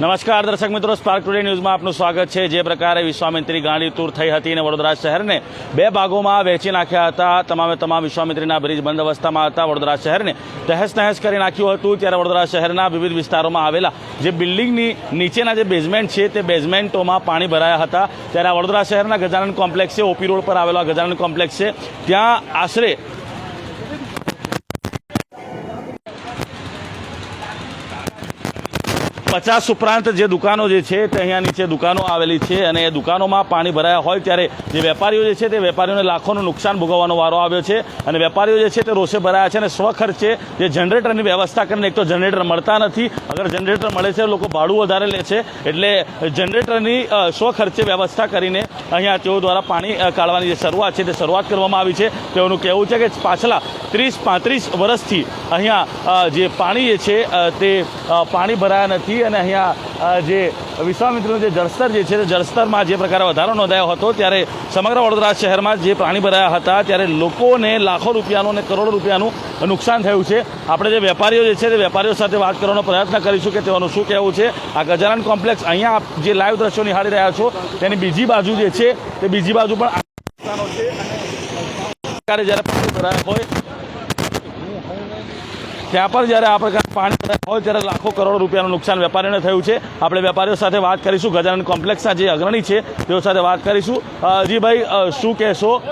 નમસ્કાર, દર્શક મિત્રો. સ્પાર્ક ટુડે ન્યૂઝમાં આપનું સ્વાગત છે. જે પ્રકારે વિશ્વામિત્રી ગાંડી તૂર થઈ હતી અને વડોદરા શહેરને બે ભાગોમાં વહેંચી નાખ્યા હતા. તમામે તમામ વિશ્વામિત્રીના બ્રિજ બંધ અવસ્થામાં હતા. વડોદરા શહેરને તહેસ નહેસ કરી નાખ્યું હતું. ત્યારે વડોદરા શહેરના વિવિધ વિસ્તારોમાં આવેલા જે બિલ્ડિંગની નીચેના જે બેઝમેન્ટ છે, તે બેઝમેન્ટોમાં પાણી ભરાયા હતા. ત્યારે વડોદરા શહેરના ગજાનન કોમ્પ્લેક્સ છે. ઓપી રોડ પર આવેલો આ ગજાનંદ કોમ્પ્લેક્સ છે. ત્યાં આશરે પચાસ ઉપરાંત જે દુકાનો જે છે તે અહીંયા નીચે દુકાનો આવેલી છે અને એ દુકાનોમાં પાણી ભરાયા હોય ત્યારે જે વેપારીઓ જે છે તે વેપારીઓને લાખોનું નુકસાન ભોગવવાનો વારો આવ્યો છે અને વેપારીઓ જે છે તે રોષે ભરાયા છે અને સ્વખર્ચે જે જનરેટરની વ્યવસ્થા કરીને એક તો જનરેટર મળતા નથી. અગર જનરેટર મળે છે લોકો ભાડું વધારે લે છે. એટલે જનરેટરની સ્વખર્ચે વ્યવસ્થા કરીને અહીંયા તેઓ દ્વારા પાણી કાઢવાની જે શરૂઆત છે તે શરૂઆત કરવામાં આવી છે. તેઓનું કહેવું છે કે પાછલા ત્રીસ પાંત્રીસ વર્ષથી અહીંયા જે પાણી છે તે પાણી ભરાયા નથી અને અહીંયા જે વિશ્વામિત્રનું જે જળસ્તર જે છે તે જળસ્તરમાં જે પ્રકારે વધારો નોંધાયો હતો, ત્યારે સમગ્ર વડોદરા શહેરમાં જે પાણી ભરાયા હતા, ત્યારે લોકોને લાખો રૂપિયાનું અને કરોડો રૂપિયાનું નુકસાન થયું છે. આપણે જે વેપારીઓ જે છે તે વેપારીઓ સાથે વાત કરવાનો પ્રયત્ન કરીશું કે તેઓનું શું કહેવું છે. આ ગજાનન કોમ્પ્લેક્સ અહીંયા આપ જે લાઈવ દ્રશ્યો નિહાળી રહ્યા છો, તેની બીજી બાજુ જે છે તે બીજી બાજુ પણ પ્રકારે જ્યારે પાણી ભરાયા હોય ત્યાં પર જ્યારે આ પ્રકારનું પાણી ભરાય હોય ત્યારે લાખો કરોડ રૂપિયાનું નુકસાન વેપારીઓને થયું છે. આપણે વેપારીઓ સાથે વાત કરીશું. ગજાનંદ કોમ્પ્લેક્સના જે અગ્રણી છે તેઓ સાથે વાત કરીશું. અ, જી ભાઈ અ, શું કહેશો?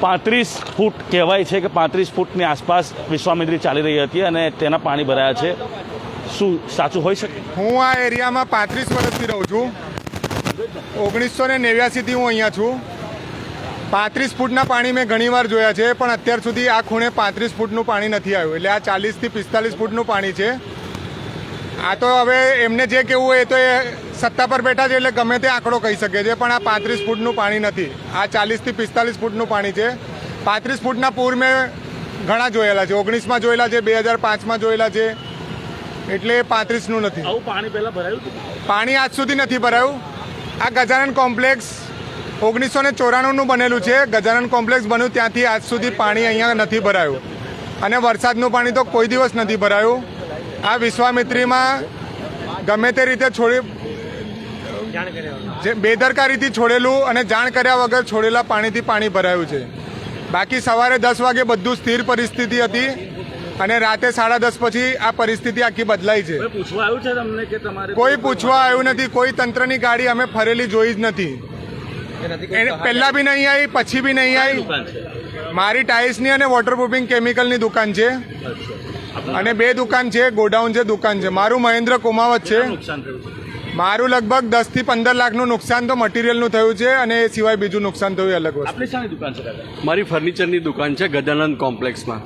પાંત્રીસ ફૂટ કહેવાય છે કે પાંત્રીસ ફૂટની આસપાસ વિશ્વામિત્રી ચાલી રહી હતી અને તેના પાણી ભરાયા છે. શું સાચું હોઈ શકે? હું આ એરિયામાં પાંત્રીસ વર્ષથી રહું છું. ઓગણીસો ને નેવ્યાસીથી હું અહીંયા છું. પાંત્રીસ ફૂટના પાણી મેં ઘણીવાર જોયા છે પણ અત્યાર સુધી આ ખૂણે પાંત્રીસ ફૂટનું પાણી નથી આવ્યું. એટલે આ ચાલીસથી પિસ્તાલીસ ફૂટનું પાણી છે. આ તો હવે એમને જે કહેવું હોય એ તો એ સત્તા પર બેઠા છે એટલે ગમે તે આંકડો કહી શકે છે પણ આ પાંત્રીસ ફૂટનું પાણી નથી. આ ચાલીસથી પિસ્તાલીસ ફૂટનું પાણી છે. પાંત્રીસ ફૂટના પૂર મેં ઘણા જોયેલા છે. ઓગણીસમાં જોયેલા છે બે હજાર પાંચમાં જોયેલા છે. એટલે પાંત્રીસનું નથી. આવું પાણી પહેલાં ભરાયું પાણી આજ સુધી નથી ભરાયું. આ ગજાનન કોમ્પ્લેક્સ ઓગણીસો ને ચોરાણુંનું બનેલું છે. ગજાનન કોમ્પ્લેક્સ બન્યું ત્યાંથી આજ સુધી પાણી અહીંયા નથી ભરાયું. અને વરસાદનું પાણી તો કોઈ દિવસ નથી ભરાયું. આ વિશ્વામિત્રીમાં ગમે તે રીતે છોડી જે બેદરકારીથી છોડેલું અને જાણ કર્યા વગર છોડેલા પાણીથી પાણી ભરાયું છે. બાકી સવારે દસ વાગે બધું સ્થિર પરિસ્થિતિ હતી અને રાતે સાડા દસ પછી આ પરિસ્થિતિ આખી બદલાઈ છે. કોઈ પૂછવા આવ્યું નથી. કોઈ તંત્રની ગાડી અમે ફરેલી જોઈ જ નથી. એને પહેલા બી નહીં આવી પછી બી નહીં આવી મારી ટાઇલ્સની અને વોટરપ્રૂફિંગ કેમિકલની દુકાન છે. અને બે દુકાન છે ગોડાઉન છે દુકાન છે. મારું મહેન્દ્ર કુમાવત છે. મારું લગભગ દસથી પંદર લાખનું નુકસાન તો મટીરિયલનું થયું છે અને એ સિવાય બીજું નુકસાન થયું અલગ વસ્તુ. આપણી શાની દુકાન મારી ફર્નિચરની દુકાન છે ગજાનંદ કોમ્પ્લેક્સમાં.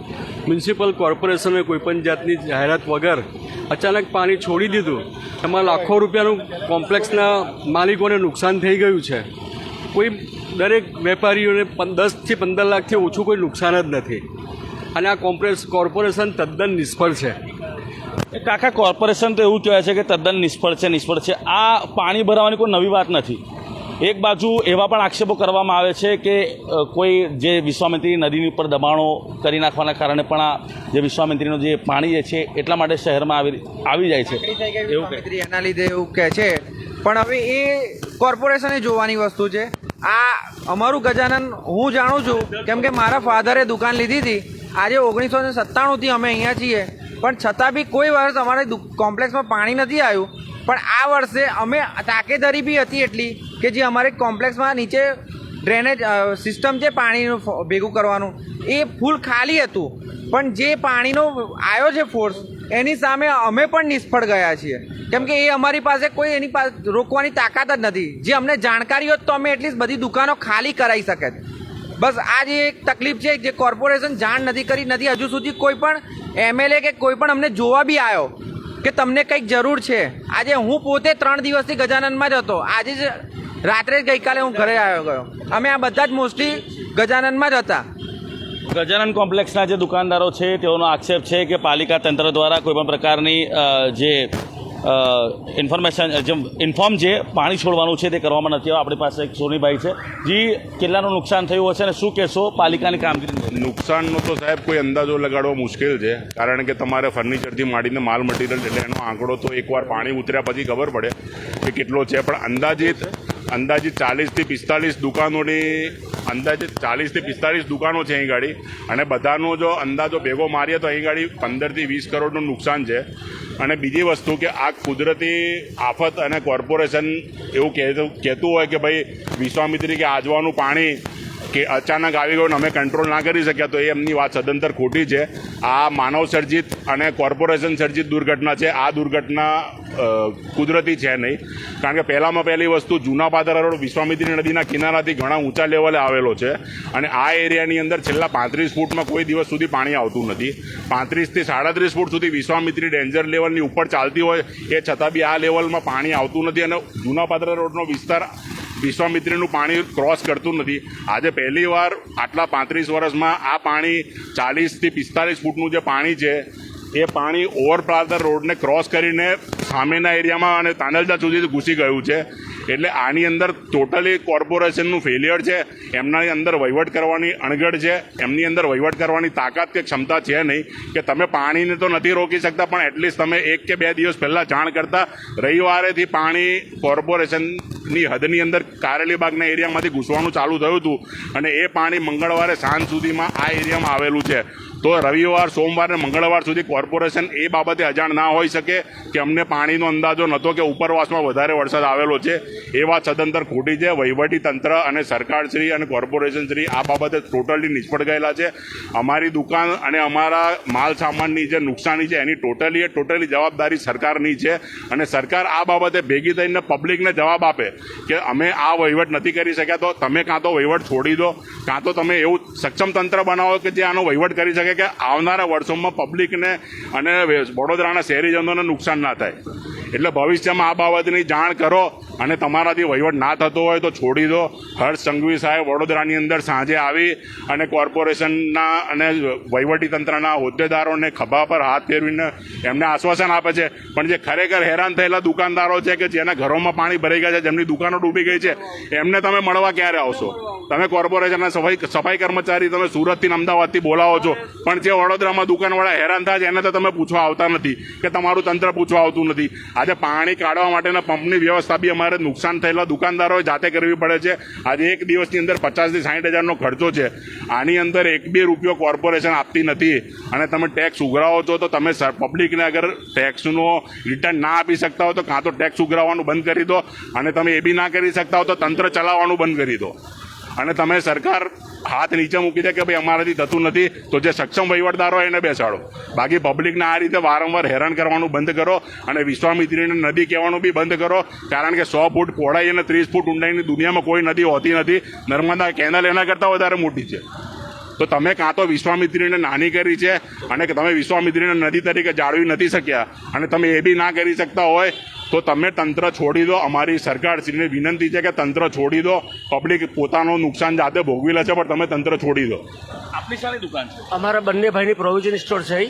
મ્યુનિસિપલ કોર્પોરેશને કોઈપણ જાતની જાહેરાત વગર અચાનક પાણી છોડી દીધું. એમાં લાખો રૂપિયાનું કોમ્પ્લેક્સના માલિકોને નુકસાન થઈ ગયું છે. કોઈ દરેક વેપારીઓને દસથી પંદર લાખથી ઓછું કોઈ નુકસાન જ નથી. અને આ કોમ્પ્રેસ કોર્પોરેશન તદ્દન નિષ્ફળ છે. કાકા કોર્પોરેશન તો એવું કહેવાય છે કે તદ્દન નિષ્ફળ છે નિષ્ફળ છે. આ પાણી ભરાવાની કોઈ નવી વાત નથી. એક બાજુ એવા પણ આક્ષેપો કરવામાં આવે છે કે કોઈ જે વિશ્વામિત્રી નદીની ઉપર દબાણો કરી નાખવાના કારણે પણ આ જે વિશ્વામિત્રીનું જે પાણી જે છે એટલા માટે શહેરમાં આવી આવી જાય છે. એવું એના લીધે એવું કહે છે. પણ હવે એ કોર્પોરેશને જોવાની વસ્તુ છે. આ અમારું ગજાનન હું જાણું છું, કેમ કે મારા ફાધરે દુકાન લીધી હતી. આજે ઓગણીસો ને સત્તાણુંથી અમે અહીંયા છીએ. પણ છતાં બી કોઈ વર્ષ અમારે કોમ્પ્લેક્સમાં પાણી નથી આવ્યું. પણ આ વર્ષે અમે તાકેદારી બી હતી એટલી કે જે અમારે કોમ્પ્લેક્સમાં નીચે ડ્રેનેજ સિસ્ટમ છે પાણીનું ભેગું કરવાનું, એ ફૂલ ખાલી હતું. પણ જે પાણીનો આવ્યો છે ફોર્સ એની સામે અમે પણ નિષ્ફળ ગયા છીએ. કેમ કે એ અમારી પાસે કોઈ એની પાસે રોકવાની તાકાત જ નથી. જે અમને જાણકારી હોત તો અમે એટલીસ્ટ બધી દુકાનો ખાલી કરાવી શકે બસ આ જે એક તકલીફ છે, જે કોર્પોરેશન જાણ નથી કરી, નથી હજુ સુધી કોઈ પણ એમએલએ કે કોઈ પણ અમને જોવા બી આવ્યો કે તમને કંઈક જરૂર છે. આજે હું પોતે ત્રણ દિવસથી ગજાનંદમાં જ હતો. આજે જ રાત્રે જ ગઈકાલે હું ઘરે આવ્યો ગયો. અમે આ બધા જ મોસ્ટલી ગજાનંદમાં જ હતા. ગજાનન કોમ્પ્લેક્સના જે દુકાનદારો છે તેઓનો આક્ષેપ છે કે પાલિકા તંત્ર દ્વારા કોઈપણ પ્રકારની જે ઇન્ફોર્મેશન જે ઇન્ફોર્મ જે પાણી છોડવાનું છે તે કરવામાં નથી આવ્યું. આપણી પાસે એક સોનીભાઈ છે. જે કેટલાનું નુકસાન થયું હશે અને શું કહેશો પાલિકાની કામગીરી? નુકસાનનો તો સાહેબ કોઈ અંદાજો લગાડવો મુશ્કેલ છે. કારણ કે તમારે ફર્નિચરથી માંડીને માલ મટીરિયલ એટલે એનો આંકડો તો એકવાર પાણી ઉતર્યા પછી ખબર પડે કે કેટલો છે. પણ અંદાજિત અંદાજિત ચાલીસથી પિસ્તાલીસ દુકાનોની અંદાજિત ચાલીસથી પિસ્તાલીસ દુકાનો છે અહીં ગાડી. અને બધાનો જો અંદાજો ભેગો મારીએ તો અહીં ગાડી પંદરથી વીસ કરોડનું નુકસાન છે. અને બીજી વસ્તુ કે આ કુદરતી આફત અને કોર્પોરેશન એવું કહેતું હોય કે ભાઈ વિશ્વામિત્રી કે આજવાનું પાણી કે અચાનક આવી ગયું અમે કંટ્રોલ ના કરી શક્યા, તો એ એમની વાત સદંતર ખોટી છે. આ માનવ સર્જિત અને કોર્પોરેશન સર્જિત દુર્ઘટના છે. આ દુર્ઘટના કુદરતી છે નહીં. કારણ કે પહેલામાં પહેલી વસ્તુ જૂના પાદરા રોડ વિશ્વામિત્રી નદીના કિનારાથી ઘણા ઊંચા લેવલે આવેલો છે અને આ એરિયાની અંદર છેલ્લા પાંત્રીસ ફૂટમાં કોઈ દિવસ સુધી પાણી આવતું નથી. પાંત્રીસથી સાડત્રીસ ફૂટ સુધી વિશ્વામિત્રી ડેન્જર લેવલની ઉપર ચાલતી હોય, એ છતાં બી આ લેવલમાં પાણી આવતું નથી અને જૂના પાદરા રોડનો વિસ્તાર વિશ્વામિત્રીનું પાણી ક્રોસ કરતું નથી. આજે પહેલી વાર આટલા પાંત્રીસ વર્ષમાં આ પાણી ચાલીસથી પિસ્તાલીસ ફૂટનું જે પાણી છે, એ પાણી ઓવરપ્લાદર રોડને ક્રોસ કરીને સામેના એરિયામાં અને તાંદલજા સુધી ઘૂસી ગયું છે. એટલે આની અંદર ટોટલી કોર્પોરેશનનું ફેલિયર છે, એમના અંદર વહીવટ કરવાની અણઘડ છે, એમની અંદર વહીવટ કરવાની તાકાત કે ક્ષમતા છે નહીં, કે તમે પાણીને તો નથી રોકી શકતા, પણ એટલીસ્ટ તમે એક કે બે દિવસ પહેલાં જાણ કરતા, રવિવારેથી પાણી કોર્પોરેશનની હદની અંદર કારેલીબાગના એરિયામાંથી ઘૂસવાનું ચાલુ થયું હતું, અને એ પાણી મંગળવારે સાંજ સુધીમાં આ એરિયામાં આવેલું છે. તો રવિવાર, સોમવાર અને મંગળવાર સુધી કોર્પોરેશન એ બાબતે અજાણ ના હોઈ શકે કે અમને પાણીનો અંદાજો નહોતો કે ઉપરવાસમાં વધારે વરસાદ આવેલો છે. એ વાત સદંતર ખોટી છે. વહીવટી તંત્ર અને સરકારશ્રી અને કોર્પોરેશનશ્રી આ બાબતે ટોટલી નિષ્ફળ ગયેલા છે. અમારી દુકાન અને અમારા માલ સામાનની જે નુકસાની છે એની ટોટલી એ ટોટલી જવાબદારી સરકારની છે અને સરકાર આ બાબતે ભેગી થઈને પબ્લિકને જવાબ આપે કે અમે આ વહીવટ નથી કરી શક્યા તો તમે કાં તો વહીવટ છોડી દો, કાં તો તમે એવું સક્ષમ તંત્ર બનાવો કે જે આનો વહીવટ કરી શકે. કે આવનારા વર્ષોમાં પબ્લિકને અને વડોદરાના શહેરીજનોને નુકસાન ના થાય. એટલે ભવિષ્યમાં આ બાબતની જાણ કરો અને તમારાથી વહીવટ ના થતો હોય તો છોડી દો. હર્ષ સંઘવી સાહેબ વડોદરાની અંદર સાંજે આવી અને કોર્પોરેશનના અને વહીવટી તંત્રના હોદ્દેદારોને ખભા પર હાથ ફેરવીને એમને આશ્વાસન આપે છે. પણ જે ખરેખર હેરાન થયેલા દુકાનદારો છે કે જેના ઘરોમાં પાણી ભરાઈ ગયા છે, જેમની દુકાનો ડૂબી ગઈ છે, એમને તમે મળવા ક્યારે આવશો? તમે કોર્પોરેશનના સફાઈ સફાઈ કર્મચારી તમે સુરતથી અમદાવાદથી બોલાવો છો. પણ જે વડોદરામાં દુકાનવાળા હેરાન થાય છે, એને તો તમે પૂછવા આવતા નથી કે તમારું તંત્ર પૂછવા આવતું નથી. આજે પાણી કાઢવા માટેના પંપની વ્યવસ્થા બી અમારે નુકસાન થયેલા દુકાનદારોએ જાતે કરવી પડે છે. આજે એક દિવસની અંદર પચાસથી સાઠ હજારનો ખર્ચો છે. આની અંદર એક બે રૂપિયો કોર્પોરેશન આપતી નથી. અને તમે ટેક્સ ઉઘરાવો છો તો તમે પબ્લિકને અગર ટેક્સનો રિટર્ન ના આપી શકતા હો તો કાં તો ટેક્સ ઉઘરાવવાનું બંધ કરી દો. અને તમે એ બી ના કરી શકતા હો તો તંત્ર ચલાવવાનું બંધ કરી દો. અને તમે સરકાર હાથ નીચે મૂકી દે કે ભાઈ અમારાથી થતું નથી, તો જે સક્ષમ વહીવટદારો એને બેસાડો. બાકી પબ્લિકને આ રીતે વારંવાર હેરાન કરવાનું બંધ કરો અને વિશ્વામિત્રીને નદી કહેવાનું બી બંધ કરો, કારણ કે સો ફૂટ પહોળાઈ અને ત્રીસ ફૂટ ઊંડાઈની દુનિયામાં કોઈ નદી હોતી નથી. નર્મદા કેનાલ એના કરતાં વધારે મોટી છે. તો તમે કાં તો વિશ્વામિત્રીને નાની કરી છે અને તમે વિશ્વામિત્રીને નદી તરીકે જાળવી નથી શક્યા અને તમે એ બી ના કરી શકતા હોય તો તમે તંત્ર છોડી દો. અમારી સરકારશ્રીને વિનંતી છે કે તંત્ર છોડી દો. પબ્લિક પોતાનું નુકસાન જાતે ભોગવી લે છે પણ તમે તંત્ર છોડી દો. આપની શાની દુકાન છે? અમારા બંને ભાઈની પ્રોવિઝન સ્ટોર છે.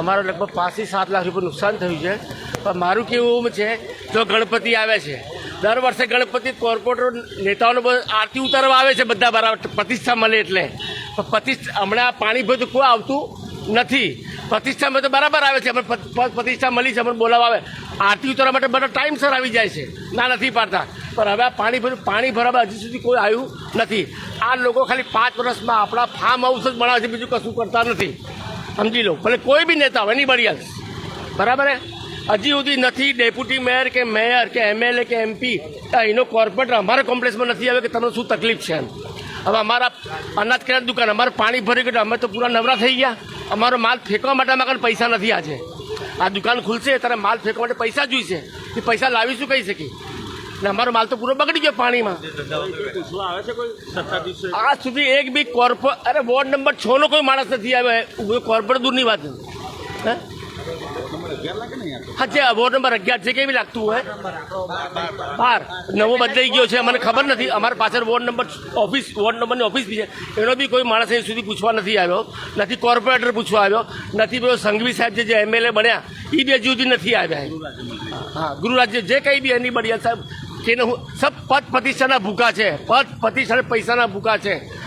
અમારા લગભગ પાંચથી સાત લાખ રૂપિયા નુકસાન થયું છે. પણ મારું કેવું એમ છે જો ગણપતિ આવે છે દર વર્ષે ગણપતિ કોર્પોરેટર નેતાઓને આરતી ઉતારવા આવે છે બધા બરાબર પ્રતિષ્ઠા મળે એટલે. પણ પ્રતિષ્ઠા હમણાં પાણી બધું કોઈ આવતું નથી. પ્રતિષ્ઠામાં તો બરાબર આવે છે અમે પ- પ- પ્રતિષ્ઠા મળી છે અમને બોલાવવા આવે. આરતી ઉતરવા માટે બધા ટાઈમસર આવી જાય છે. ના નથી પાડતા. પણ હવે આ પાણી ભર્યું પાણી ભરાવા હજી સુધી કોઈ આવ્યું નથી. આ લોકો ખાલી પાંચ વર્ષમાં આપણા ફાર્મ હાઉસ જ બનાવે છે, બીજું કશું કરતા નથી. સમજી લો. ભલે કોઈ બી નેતા હોય એની બળી બરાબર હજી સુધી નથી ડેપ્યુટી મેયર કે મેયર કે એમએલએ કે એમપી એનો કોર્પોરેટર અમારા કોમ્પ્લેક્સમાં નથી આવે કે તમને શું તકલીફ છે એમ. હવે અમારા અનાજ કિરાના દુકાન, અમારે પાણી ભરી ગયું, અમે તો પૂરા નવરા થઈ ગયા. અમારો માલ ફેંકવા માટે અમારા પૈસા નથી આજે. આ દુકાન ખુલશે ત્યારે માલ ફેંકવા માટે પૈસા જોઈશે. એ પૈસા લાવીશું કહી શકી ને અમારો માલ તો પૂરો બગડી ગયો પાણીમાં. આજ સુધી એક બી કોર્પો અરે વોર્ડ નંબર છ નો કોઈ માણસ નથી આવ્યો. કોર્પોરેટ દૂરની વાત હે? હા, જે વોર્ડ નંબર અગિયાર છે, કેવી લાગતું હોય? બાર. નવો બદલાઈ ગયો છે, મને ખબર નથી. અમારા પાછળ વોર્ડ નંબર ઓફિસ, વોર્ડ નંબરની ઓફિસ બી છે. એનો બી કોઈ માણસ અહીં સુધી પૂછવા નથી આવ્યો. નથી કોર્પોરેટર પૂછવા આવ્યો. નથી પેલો સંઘવી સાહેબ જે એમએલએ બન્યા એ બી હજુ સુધી નથી આવ્યા હા, ગૃહરાજ્ય જે કંઈ બી એની બની સાહેબ, તેને હું, સબ પદ પ્રતિષ્ઠાના ભૂખા છે. પદ પ્રતિષ્ઠા પૈસાના ભૂખા છે.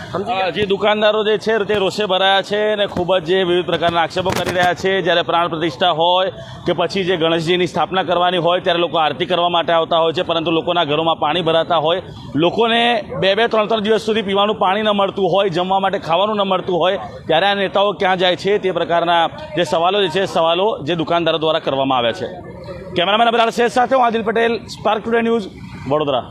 જે દુકાનદારો જે છે તે રોષે ભરાયા છે અને ખૂબ જ જે વિવિધ પ્રકારના આક્ષેપો કરી રહ્યા છે. જ્યારે પ્રાણ પ્રતિષ્ઠા હોય કે પછી જે ગણેશજીની સ્થાપના કરવાની હોય ત્યારે લોકો આરતી કરવા માટે આવતા હોય છે પરંતુ લોકોના ઘરોમાં પાણી ભરાતા હોય. લોકોને બે બે ત્રણ ત્રણ દિવસ સુધી પીવાનું પાણી ન મળતું હોય જમવા માટે ખાવાનું ન મળતું હોય ત્યારે આ નેતાઓ ક્યાં જાય છે તે પ્રકારના જે સવાલો જે છે સવાલો જે દુકાનદારો દ્વારા કરવામાં આવ્યા છે. કેમેરામેન અબરાર શેખ સાથે હું Adil Patel Spark Today News Vadodara.